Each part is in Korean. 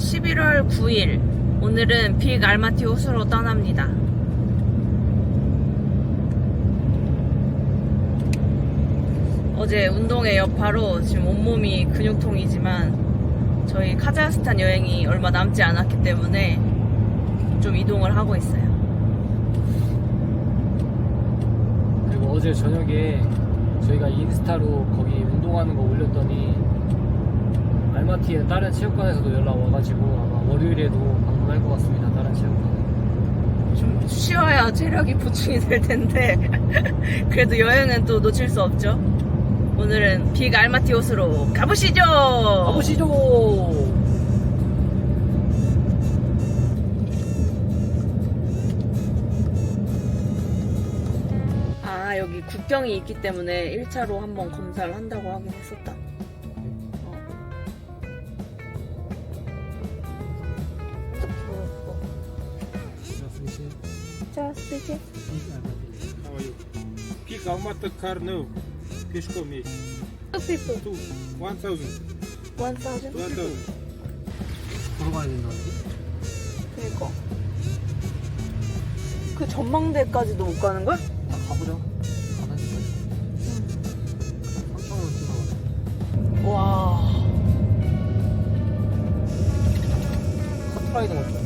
11월 9일 오늘은 빅 알마티 호수로 떠납니다. 어제 운동의 여파로 지금 온몸이 근육통이지만 저희 카자흐스탄 여행이 얼마 남지 않았기 때문에 좀 이동을 하고 있어요. 그리고 어제 저녁에 저희가 인스타로 거기 운동하는 거 올렸더니 알마티에 다른 체육관에서도 연락 와가지고 아마 월요일에도 방문할 것 같습니다. 다른 체육관. 좀 쉬어야 체력이 보충이 될 텐데 그래도 여행은 또 놓칠 수 없죠. 오늘은 빅 알마티 호수로 가보시죠. 가보시죠. 아 여기 국경이 있기 때문에 1차로 한번 검사를 한다고 하긴 했었다. How are you? Pick how much the car now? Kishko me. Two people. Two. One thousand. One thousand. One thousand. 걸어가야 된다는데? 그니까. 그 전망대까지도 못 가는 거야? 나 가보자. 가다니까. 3천 원 찍어. 와. 카트라이더 같은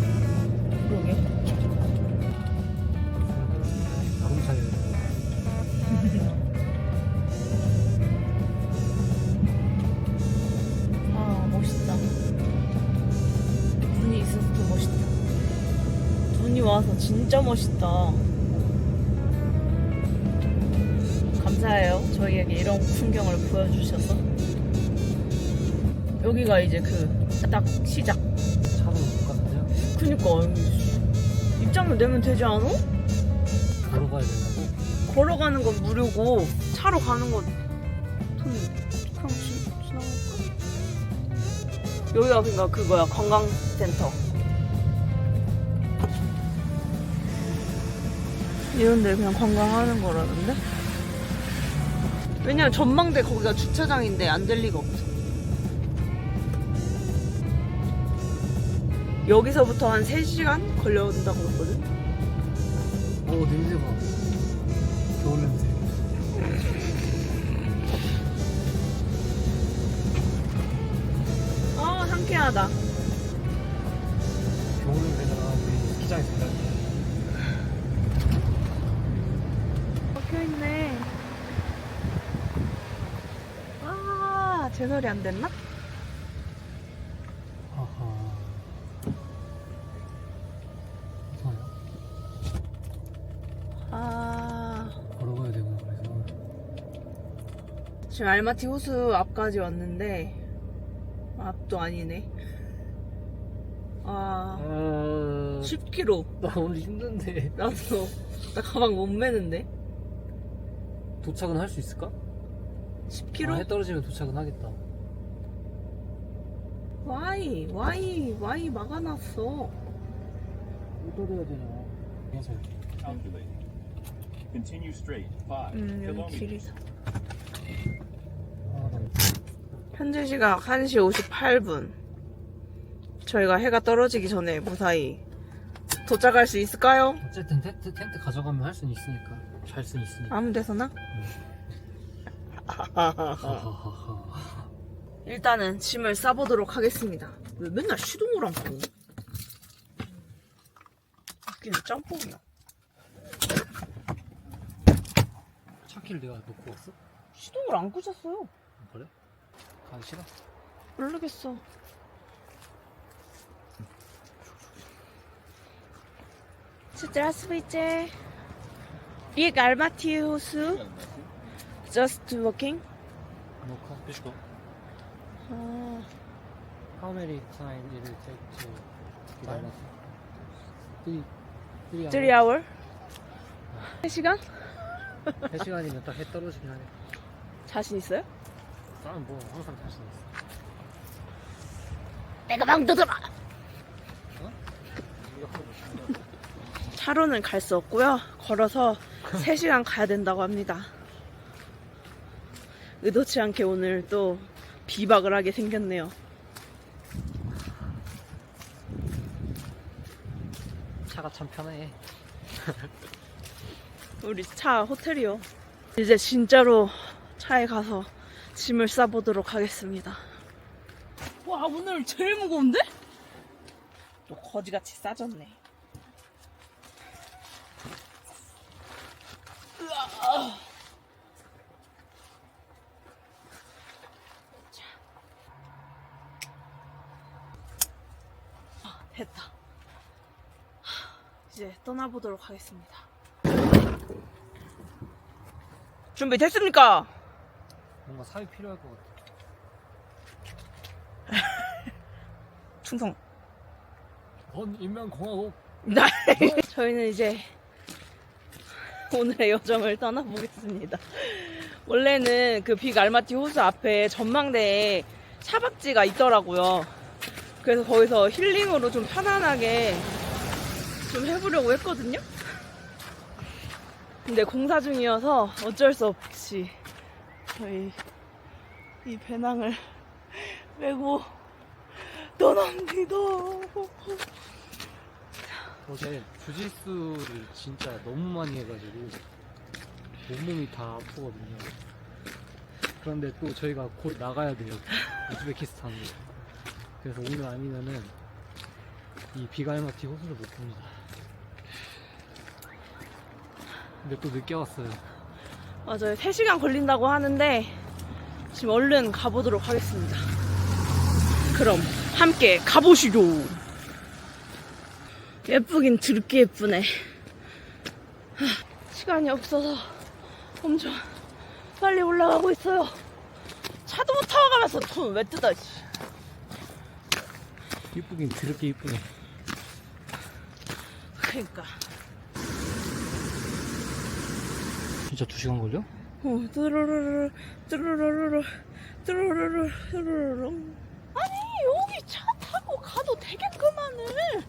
와서 진짜 멋있다. 감사해요. 저희에게 이런 풍경을 보여주셔서. 여기가 이제 그 딱 시작. 차로 못 가는데요? 그니까 입장료 내면 되지 않아? 걸어가야 된다고? 걸어가는 건 무료고 차로 가는 건 돈 그냥 지, 지나갈까? 여기가 그니까 그거야 관광센터 이런데 그냥 관광하는 거라던데? 왜냐면 전망대 거기가 주차장인데 안 될 리가 없어 여기서부터 한 3시간 걸려온다고 했거든? 오, 냄새 봐. 겨울 냄새. 아 상쾌하다 겨울 냄새가 우리 스키장에서 나는데. 박혀있네. 아, 제 소리 안 됐나? 하하. 이상하냐? 아, 걸어가야 되고 그래서 지금 알마티 호수 앞까지 왔는데, 앞도 아니네. 아, 아... 10km. 나 오늘 힘든데 나도, 나 가방 못 매는데? 도착은 할 수 있을까? 아, 해 10km? 떨어지면 도착은 하겠다 와이, 와이, 와이 막아놨어. 못 떨어야 되냐 그래서 Calculating. Continue straight. Five 음, 여기 kilometers. 길이다. 아, 나 현재 시각 1시 58분. 저희가 해가 떨어지기 전에 무사히 도착할 수 있을까요? 어쨌든 텐트, 텐트 가져가면 할 수는 있으니까 잘 수는 있으니까 아무 데서나? 일단은 짐을 싸보도록 하겠습니다. 왜 맨날 시동을 안 끄니? 웃기는 짬뽕이야. 차키를 내가 놓고 왔어? 시동을 안 꽂았어요. 아, 그래? 가기 싫어? 모르겠어. 스트라스베이제 리알마티우스 Just walking? No car. Which go? 아, How many time it will take to Time? Balas? Three. Three 3 hours. hour? 3시간? 세 시간이면 딱 해 떨어지긴 하네. 자신 있어요? 나는 뭐 항상 자신 있어. 내가 막 두드러! 차로는 갈 수 없고요. 걸어서 3시간 가야 된다고 합니다. 의도치 않게 오늘 또 비박을 하게 생겼네요. 차가 참 편해. 우리 차 호텔이요. 이제 진짜로 차에 가서 짐을 싸보도록 하겠습니다. 와 오늘 제일 무거운데? 또 거지같이 싸졌네. 으아. 됐다. 하, 이제 떠나보도록 하겠습니다. 준비됐습니까? 뭔가 사위 필요할 것 같아. 충성. 전 인명공화국. 네. 저희는 이제 오늘의 여정을 떠나보겠습니다. 원래는 그 빅 알마티 호수 앞에 전망대에 차박지가 있더라고요. 그래서 거기서 힐링으로 좀 편안하게 좀 해보려고 했거든요. 근데 공사 중이어서 어쩔 수 없이 저희 이 배낭을 메고 떠납니다. 어제 주짓수를 진짜 너무 많이 해가지고 온몸이 다 아프거든요. 그런데 또 저희가 곧 나가야 돼요. 우즈베키스탄으로. 그래서 오늘 아니면은 이 비갈마티 호수를 못 봅니다. 근데 또 늦게 왔어요. 맞아요. 3시간 걸린다고 하는데 지금 얼른 가보도록 하겠습니다. 그럼 함께 가보시죠. 예쁘긴 드럽게 예쁘네. 하, 시간이 없어서 엄청 빨리 올라가고 있어요. 차도 못 타고 가면서 돈 왜 뜯어? 씨. 이쁘긴 그렇게 이쁘네. 그러니까. 진짜 두 시간 걸려? 어, 뚜루루루, 뚜루루루, 뚜루루루, 뚜루루루. 아니, 여기 차 타고 가도 되겠구만은.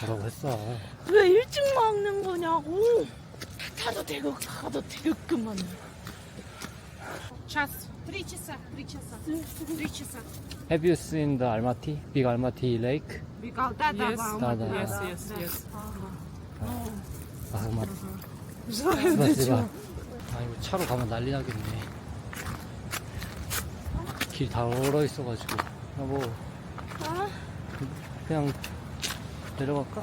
뭐라고 했어? 왜 일찍 막는 거냐고. 차 타도 되고 가도 되겠구만은. 찼어. Three chasa, three chasa, three chasa. Have you seen the Almaty, big Almaty lake? Big Almaty. Yes, Dada. yes, yes, yes. 아, 맞. 스바스바. 아, 이거 차로 가면 난리 나겠네. 길 다 얼어 있어가지고. 여보. 그냥 내려갈까?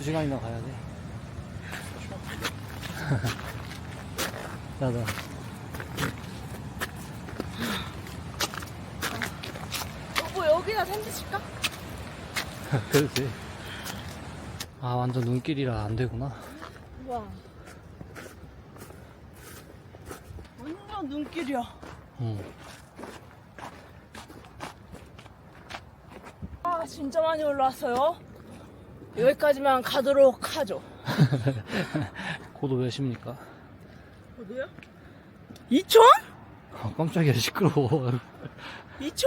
두 시간이나 가야 돼. 나도. 여보, 여기다 텐트 칠까? 돼. 아, 완전 눈길이라 안 되구나. 와. 완전 눈길이야. 응. 아, 진짜 많이 올라왔어요. 여기까지만 가도록 하죠. 고도 몇입니까? 어디요? 2천? 아, 깜짝이야, 시끄러워. 2천!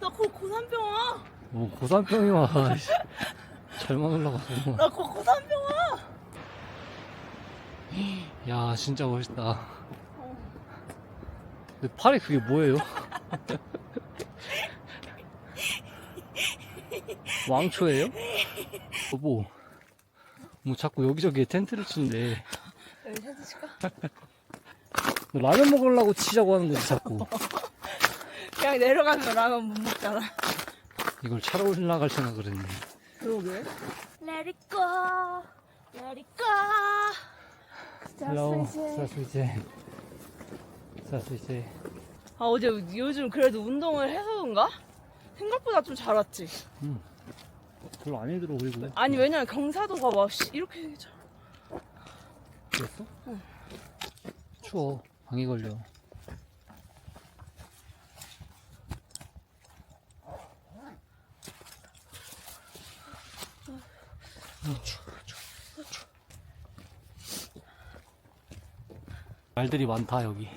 나곧 고산병 와. 뭐, 고산병이 와. 씨. 잘못 올라가서. 나곧 고산병 와. 야, 진짜 멋있다. 근데 팔에 그게 뭐예요? 왕초예요? 여보, 뭐 자꾸 여기저기에 텐트를 치는데 여기 텐트 칠까? 너 라면 먹으려고 치자고 하는 거지 자꾸. 그냥 내려가면 라면 못 먹잖아. 이걸 차로 올라갈 생각을 했네. 그러게. Let it go. Let it go. Hello, 사수 이제. 사수 이제. 아, 어제 요즘 그래도 운동을 해서 그런가? 생각보다 좀 잘 왔지. 별로 안 힘들어 보이고. 아니, 왜냐면 경사도 봐봐. 씨, 이렇게. 잘- 그랬어? 추워. 방이 걸려. 말들이 많다 여기.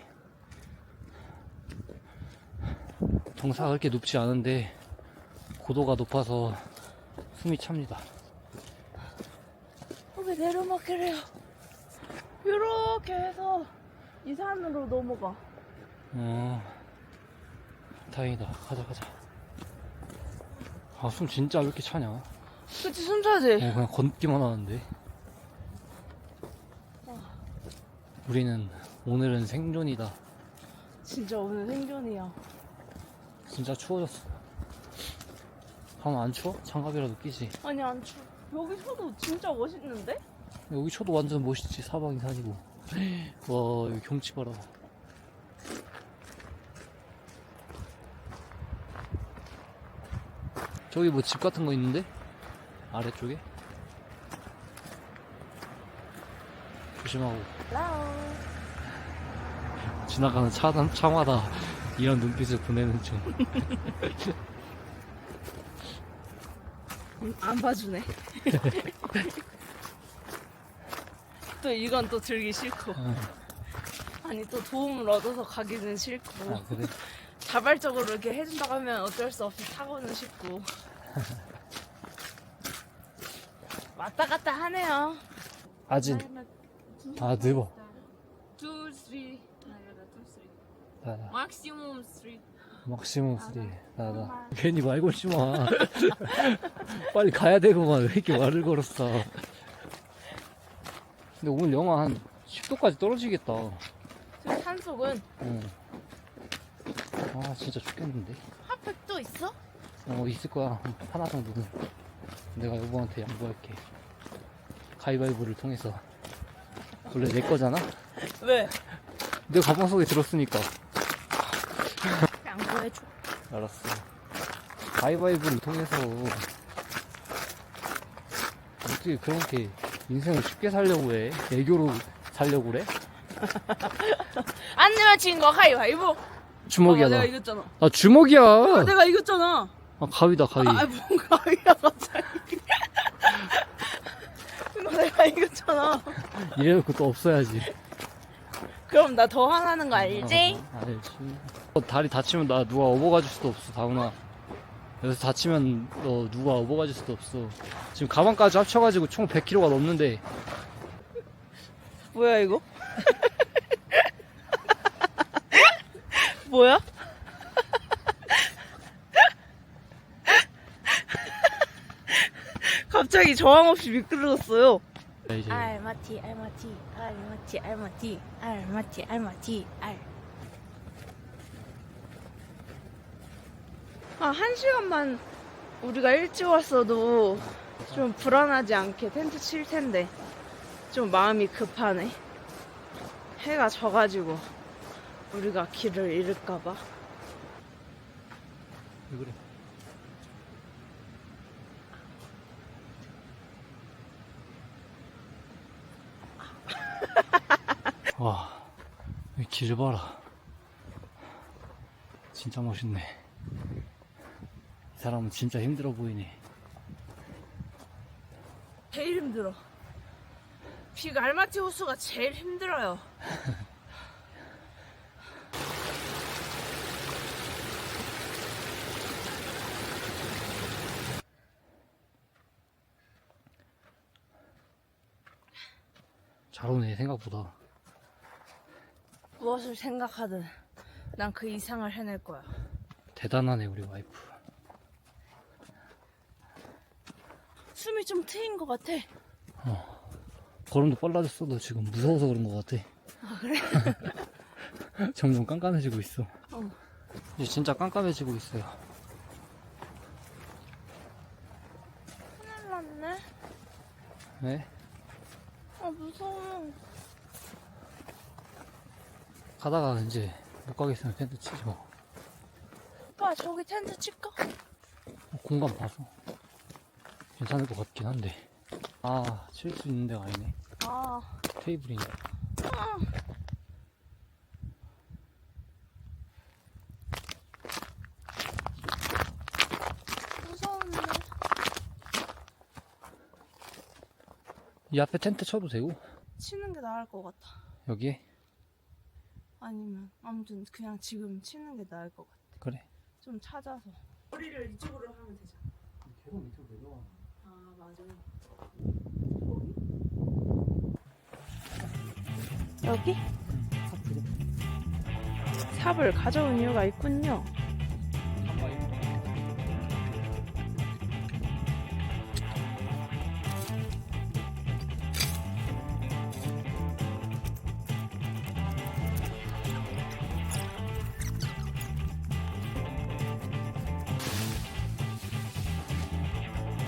경사가 그렇게 높지 않은데 고도가 높아서 숨이 찹니다. 어, 왜 내려막기래요? 이렇게 해서 이 산으로 넘어가. 어 다행이다 가자 가자 아 숨 진짜 왜 이렇게 차냐 어 그치, 숨차지? 그냥 걷기만 하는데 우리는 오늘은 생존이다 진짜 오늘 생존이야. 진짜 추워졌어 밤 안 추워? 장갑이라도 끼지 아니, 안 추워. 여기서도 진짜 멋있는데? 여기 쳐도 완전 멋있지 사방이 산이고 와 여기 경치 봐라 저기 뭐 집 같은 거 있는데? 아래쪽에? 조심하고 지나가는 차, 차마다 이런 눈빛을 보내는 중 음, 안 봐주네. 또 이건 또 들기 싫고. 어. 아니, 또 도움을 얻어서 가기는 싫고. 아 그래? 자발적으로 이렇게 해준다고 하면 어쩔 수 없이 타고는 싶고. 왔다 갔다 하네요. 아진 아 Two, three. 나가다, two, three. 나나 Maximum three. 막시멈 쓰리 나나 괜히 말 걸지 마. 빨리 가야 되고만 왜 이렇게 말을 걸었어. 근데 오늘 영하 한 10도까지 떨어지겠다. 지금 산속은? 응. 아 진짜 죽겠는데? 핫팩도 있어? 어 있을 거야. 하나 정도는 내가 여보한테 양보할게. 가위바위보를 통해서 원래 내 거잖아? 왜? 내 가방 속에 들었으니까 해줘. 알았어. 가위바위보를 통해서 어떻게 그렇게 인생을 쉽게 살려고 해? 애교로 살려고 그래? 안 내면 진거 가위바위보. 주먹이야 어, 나. 내가 이겼잖아. 아 주먹이야. 아, 내가 이겼잖아. 아 가위다 가위. 아, 뭔 가위야 갑자기. 이거 내가 이겼잖아. 이래놓고 또 없어야지. 그럼 나 더 화나는 거 알지? 어, 알지. 어, 다리 다치면 나 누가 업어가줄 수도 없어 다운아. 여기서 다치면 너 누가 업어가줄 수도 없어. 지금 가방까지 합쳐가지고 총 100kg가 넘는데 뭐야 이거? 뭐야? 갑자기 저항 없이 미끄러졌어요. 야, 이제 알마티, 알마티, 알마티, 알마티, 알마티, 알마티, 알. 아, 한 시간만 우리가 일찍 왔어도 좀 불안하지 않게 텐트 칠 텐데 좀 마음이 급하네. 해가 져가지고 우리가 길을 잃을까봐. 왜 그래? 와, 이길 봐라. 진짜 멋있네. 이 사람은 진짜 힘들어 보이네. 제일 힘들어. 빅 알마티 호수가 제일 힘들어요. 잘 오네, 생각보다. 무엇을 생각하든 난 그 이상을 해낼 거야. 대단하네, 우리 와이프. 숨이 좀 트인 것 같아. 걸음도 빨라졌어, 너 지금. 무서워서 그런 것 같아. 아, 그래? 점점 깜깜해지고 있어. 어. 이제 진짜 깜깜해지고 있어요. 큰일 났네. 네? 아, 무서워. 가다가 이제 못 가겠으면 텐트 치지 뭐. 오빠, 저기 텐트 칠까? 공간 봐서 괜찮을 것 같긴 한데 아 칠 수 있는 데가 아니네 아, 테이블이네 무서운데. 이 앞에 텐트 쳐도 되고 치는 게 나을 것 같아. 여기에 아니면, 아무튼 그냥 지금 치는 게 나을 것 같아. 그래 좀 찾아서. 머리를 이쪽으로 하면 되잖아. 아. 여기? 여기? 카 여기? 삽을 가져온 이유가 있군요.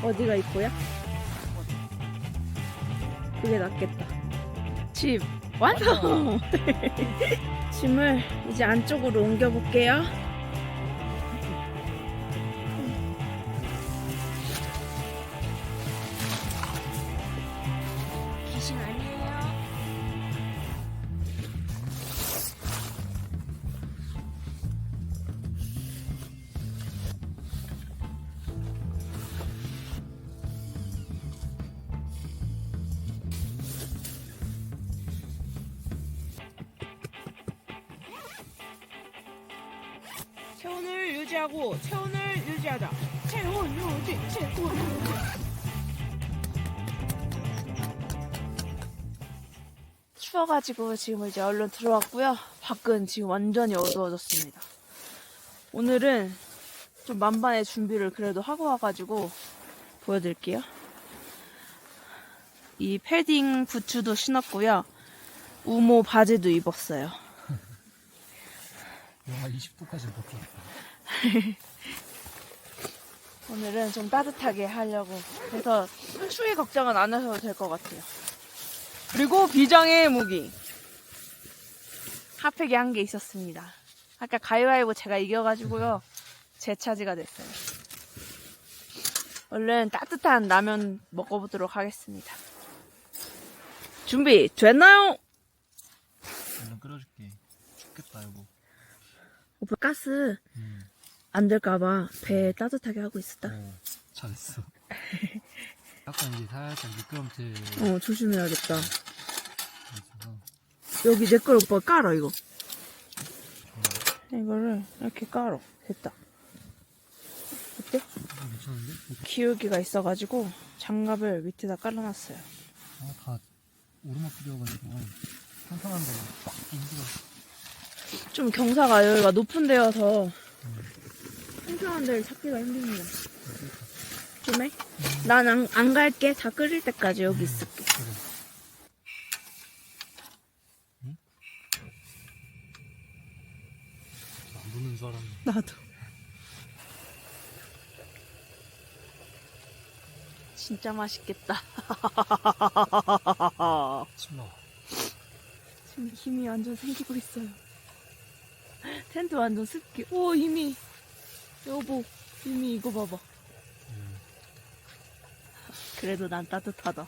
어디가 있고요? 그게 낫겠다. 집 완성! 짐을 이제 안쪽으로 옮겨볼게요. 추워가지고 지금 이제 얼른 들어왔고요. 밖은 지금 완전히 어두워졌습니다. 오늘은 좀 만반의 준비를 그래도 하고 와가지고 보여드릴게요. 이 패딩 부츠도 신었고요. 우모 바지도 입었어요. 영하 20도까지 먹고 오늘은 좀 따뜻하게 하려고. 그래서 추위 걱정은 안 하셔도 될 것 같아요. 그리고 비장의 무기. 핫팩이 한 개 있었습니다. 아까 가위바위보 제가 이겨가지고요. 제 차지가 됐어요. 얼른 따뜻한 라면 먹어보도록 하겠습니다. 준비 됐나요? 얼른 끓여줄게 죽겠다 이거 오빠 가스 음. 안 될까봐 배 따뜻하게 하고 있었다. 어, 잘했어 약간 이제 살짝 미끄럼틀 어, 조심해야겠다. 있어서 여기 내 걸 오빠 깔아 이거. 이거를 이렇게 깔아. 됐다. 어때? 어, 괜찮은데? 기울기가 있어가지고 장갑을 밑에다 깔아놨어요. 아, 다 오르막길이어가지고 막 힘들어 좀 경사가 여기가 높은 데여서 평평한 데를 찾기가 힘듭니다 좀 해? 난 안 안 갈게 다 끓일 때까지 여기 있을게 그래 응? 안 붙는 줄 알았네 나도 진짜 맛있겠다 침 나와 지금 힘이 완전 생기고 있어요. 텐트 완전 습기. 오 힘이. 여보 힘이 이거 봐봐. 음. 그래도 난 따뜻하다.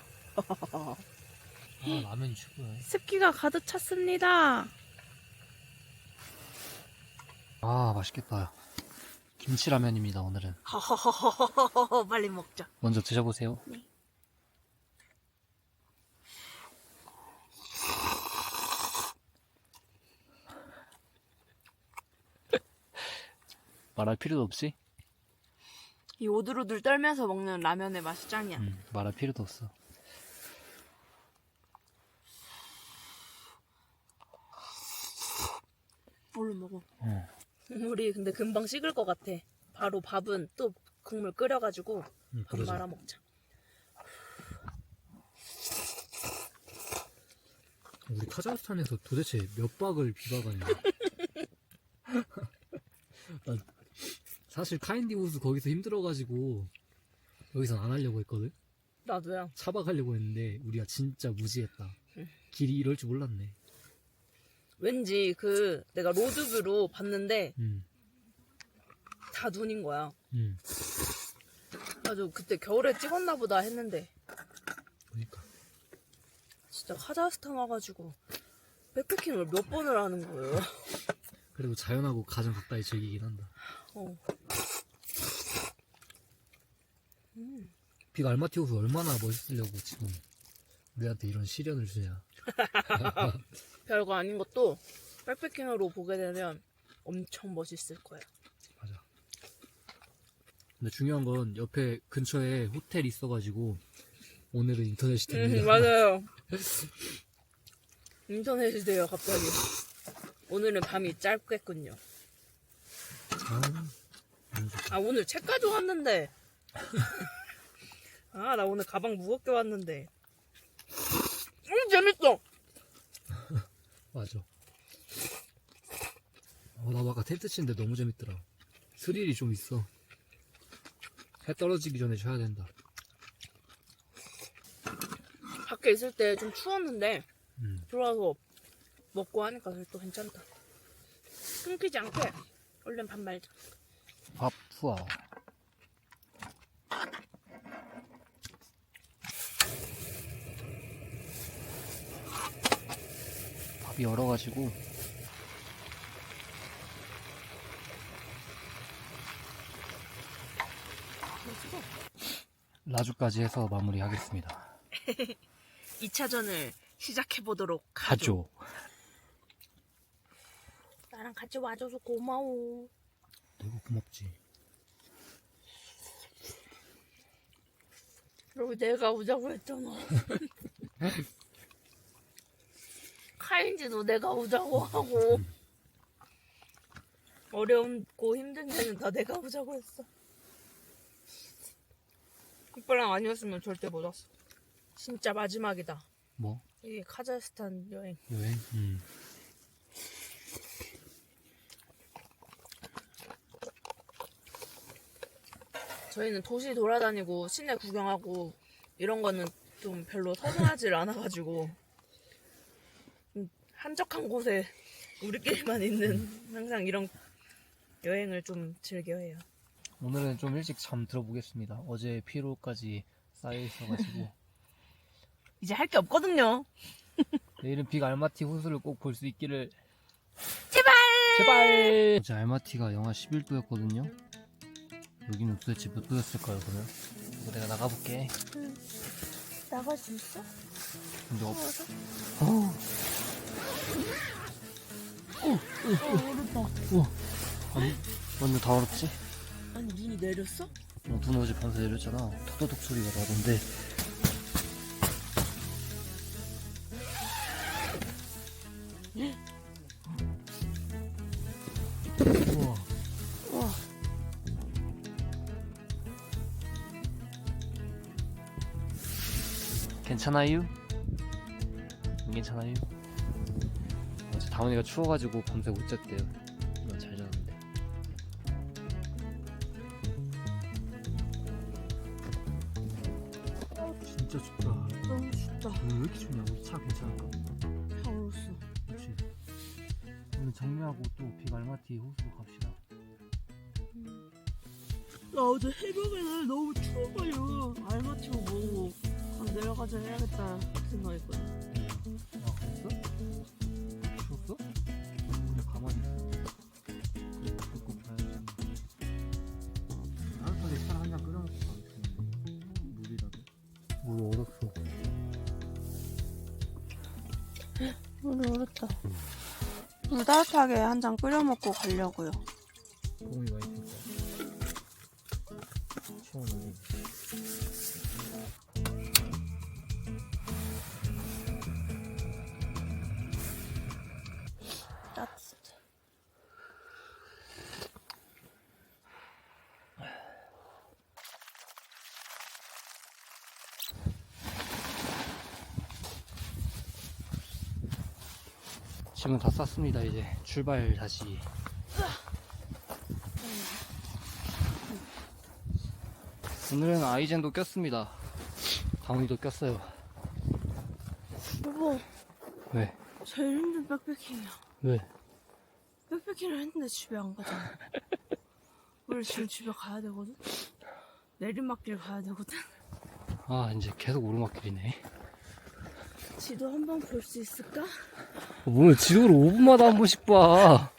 아 라면이 최고야 습기가 가득 찼습니다. 아 맛있겠다 김치라면입니다 오늘은 빨리 먹자. 먼저 드셔보세요 말할 필요도 없이 이 오들오들 떨면서 먹는 라면의 맛이 짱이야. 음, 말할 필요도 없어 뭘로 먹어? 어. 국물이 근데 금방 식을 것 같아. 바로 밥은 또 국물 끓여가지고 음, 밥 그러자. 말아 먹자. 우리 카자흐스탄에서 도대체 몇 박을 비박았냐? 난 사실 카인디 우스 거기서 힘들어가지고 여기선 안 하려고 했거든? 나도야. 차박하려고 했는데 우리가 진짜 무지했다. 길이 이럴 줄 몰랐네. 왠지 그 내가 로드뷰로 봤는데 음, 다 눈인 거야. 음, 아주 그때 겨울에 찍었나 보다 했는데 그러니까. 진짜 카자흐스탄 와가지고 백패킹을 몇 번을 하는 거예요. 그래도 자연하고 가장 가까이 즐기긴 한다. 어. 빅 알마티 호수 얼마나 멋있으려고 지금 우리한테 이런 시련을 주냐. 별거 아닌 것도 백패킹으로 보게 되면 엄청 멋있을 거예요. 맞아. 근데 중요한 건 옆에 근처에 호텔이 있어가지고 오늘은 인터넷이 됩니다. 음, 맞아요. 인터넷이 돼요, 갑자기. 오늘은 밤이 짧겠군요. 아 오늘 책 가져왔는데. 아 나 오늘 가방 무겁게 왔는데. 음 재밌어. 맞아. 어, 나 아까 텐트 치는데 너무 재밌더라. 스릴이 좀 있어. 해 떨어지기 전에 쉬어야 된다. 밖에 있을 때 좀 추웠는데 음. 들어와서 먹고 하니까 또 괜찮다. 끊기지 않게 얼른 밥 말자. 밥 투하. 밥이 얼어가지고 라주까지 해서 마무리하겠습니다. 2차전을 시작해 보도록 가죠. 나랑 같이 와줘서 고마워. 너무 고맙지. 그리고 내가 오자고 했잖아. 카인지도 내가 오자고 하고 어려운고 힘든 데는 다 내가 오자고 했어. 오빠랑 아니었으면 절대 못 왔어. 진짜 마지막이다. 뭐? 이게 카자흐스탄 여행. 여행? 음. 저희는 도시 돌아다니고 시내 구경하고 이런 거는 좀 별로 선호하질 않아가지고 좀 한적한 곳에 우리끼리만 있는 항상 이런 여행을 좀 즐겨해요. 오늘은 좀 일찍 잠 들어보겠습니다. 어제 피로까지 쌓여 있어가지고 이제 할 게 없거든요. 내일은 빅 알마티 호수를 꼭 볼 수 있기를 제발! 제발! 어제 알마티가 영하 11도였거든요. 여기는 도대체 몇 도였을까요, 그러면? 이거 내가 나가볼게. 나갈 수 있어? 근데 없... 어. 우와. 아니, 완전 다 얼었지? 아니 눈이 내렸어? 어, 눈 어제 밤새 내렸잖아. 토도독 소리가 나던데. 괜찮아요? 안 괜찮아요? 어제 다운이가 추워가지고 밤새 못 잤대요. 물이 얼었다. 물 따뜻하게 한 잔 끓여 먹고 가려고요. 짐은 다 쌌습니다. 이제 출발 다시. 오늘은 아이젠도 꼈습니다. 다운이도 꼈어요. 여보, 왜? 제일 힘든 백패킹이야. 왜? 백패킹을 했는데 집에 안 가잖아. 우리 지금 집에 가야 되거든? 내리막길 가야 되거든? 아 이제 계속 오르막길이네. 지도 한번 볼 수 있을까? 오늘 지도를 5분마다 한 번씩 봐.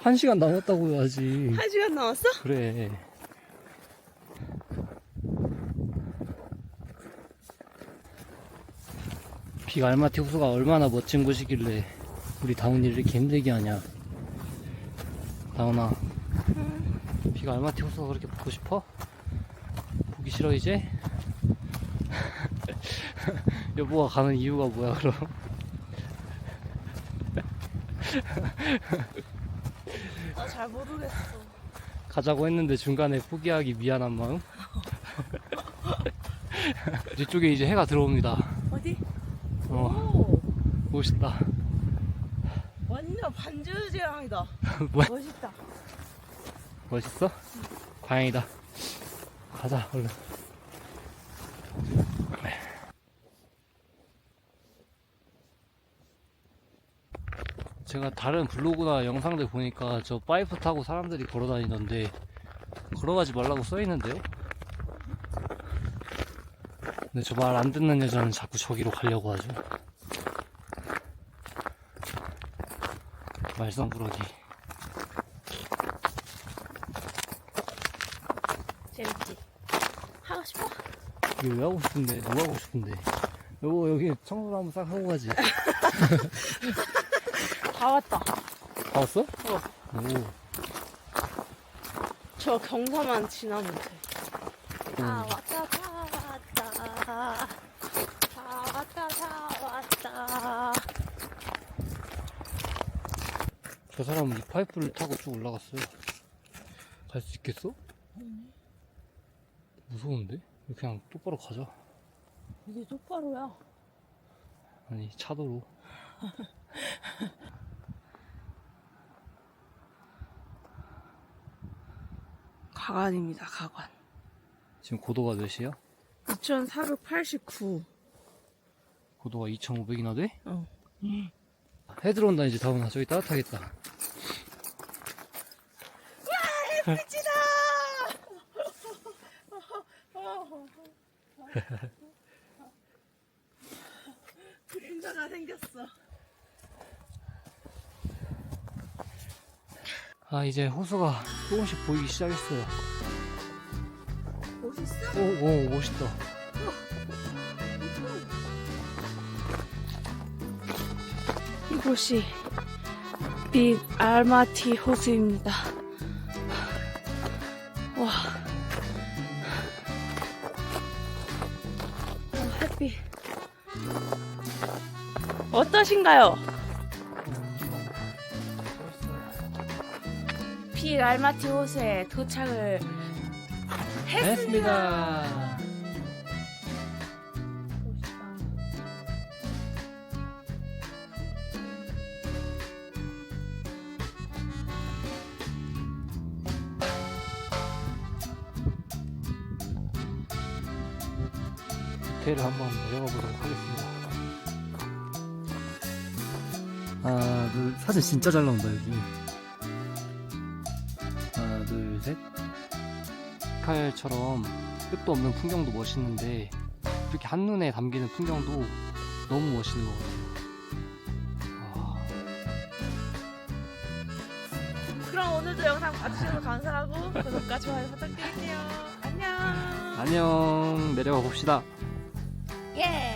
한 시간 남았다고 해야지. 한 시간 남았어? 그래. 빅 알마티 호수가 얼마나 멋진 곳이길래 우리 다운이를 이렇게 힘들게 하냐. 다운아. 빅 알마티 호수가 그렇게 보고 싶어? 보기 싫어 이제? 여보가 가는 이유가 뭐야 그럼? 아, 잘 모르겠어. 가자고 했는데 중간에 포기하기 미안한 마음. 뒤쪽에 이제 해가 들어옵니다. 어디? 어, 오, 멋있다. 완전 반지의제왕이다. 뭐야? 멋있다. 멋있어? 다행이다. 가자, 얼른. 제가 다른 블로그나 영상들 보니까 저 파이프 타고 사람들이 걸어 다니던데 걸어가지 말라고 써 있는데요? 근데 저 말 안 듣는 여자는 자꾸 저기로 가려고 하죠. 말썽꾸러기. 재밌지? 하고 싶어? 이거 왜 하고 싶은데? 누가 하고 싶은데? 여보 여기 청소를 한번 싹 하고 가지. 다 왔다. 다 왔어? 오. 저 경사만 지나면 돼. 다 왔다 다 왔다 다 왔다 다 왔다 저 사람은 이 파이프를 타고 쭉 올라갔어요. 갈 수 있겠어? 무서운데? 그냥 똑바로 가자. 이게 똑바로야. 아니 차도로. 가관입니다, 가관. 지금 고도가 몇이야? 2489. 고도가 2,500이나 돼? 어. 해 들어온다 이제 다운아 저기 따뜻하겠다. 그림자가 생겼어. 아 이제 호수가 조금씩 보이기 시작했어요. 멋있어? 오, 오 멋있다. 이곳이 빅 알마티 호수입니다. 와. 어, 햇빛. 어떠신가요? 알마티 호수에 도착을 했습니다. 했습니다. 호텔을 한번 내려가 보도록 하겠습니다. 하나, 둘, 사진 진짜 잘 나온다, 여기. 칼처럼 끝도 없는 풍경도 멋있는데, 이렇게 한눈에 담기는 풍경도 너무 멋있는 것 같아요. 아, 그럼 오늘도 영상 봐주셔서 감사하고 구독과 좋아요 부탁드릴게요. 안녕. 안녕, 내려가 봅시다. 예